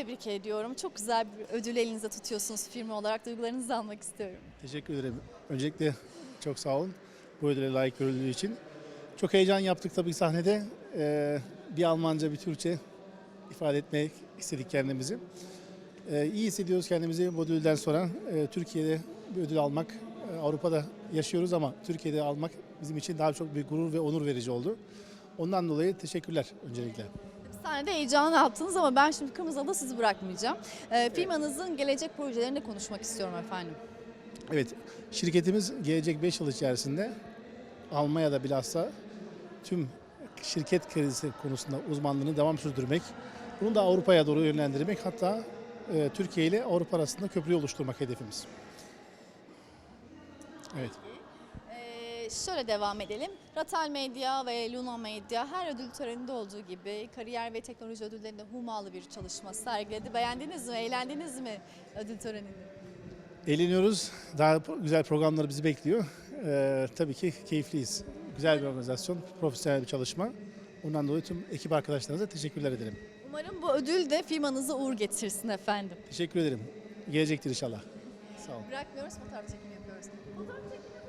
tebrik ediyorum. Çok güzel bir ödül elinize tutuyorsunuz firma olarak. Duygularınızı almak istiyorum. Teşekkür ederim. Öncelikle çok sağ olun bu ödüle layık görüldüğü için. Çok heyecan yaptık tabii sahnede. Ee, bir Almanca, bir Türkçe ifade etmek istedik kendimizi. Ee, iyi hissediyoruz kendimizi bu ödülden sonra. Ee, Türkiye'de bir ödül almak, e, Avrupa'da yaşıyoruz ama Türkiye'de almak bizim için daha çok bir gurur ve onur verici oldu. Ondan dolayı teşekkürler öncelikle. Sahnede heyecanı yaptınız ama ben şimdi Kırmızı Ada sizi bırakmayacağım. Ee, firmanızın gelecek projelerini konuşmak istiyorum efendim. Evet, şirketimiz gelecek 5 yıl içerisinde Almanya'da bilhassa tüm şirket kredisi konusunda uzmanlığını devam sürdürmek, bunu da Avrupa'ya doğru yönlendirmek, hatta e, Türkiye ile Avrupa arasında köprü oluşturmak hedefimiz. Evet. Şöyle devam edelim. Ratal Medya ve Luna Medya her ödül töreninde olduğu gibi kariyer ve teknoloji ödüllerinde humalı bir çalışma sergiledi. Beğendiniz mi, eğlendiniz mi ödül töreninde? Eğleniyoruz. Daha güzel programlar bizi bekliyor. Ee, tabii ki keyifliyiz. Güzel bir organizasyon, profesyonel bir çalışma. Ondan dolayı tüm ekip arkadaşlarınıza teşekkürler ederim. Umarım bu ödül de firmanıza uğur getirsin efendim. Teşekkür ederim. Gelecektir inşallah. Sağ olun. Bırakmıyoruz fotoğraf çekimi yapıyoruz. Fotoğraf çekimi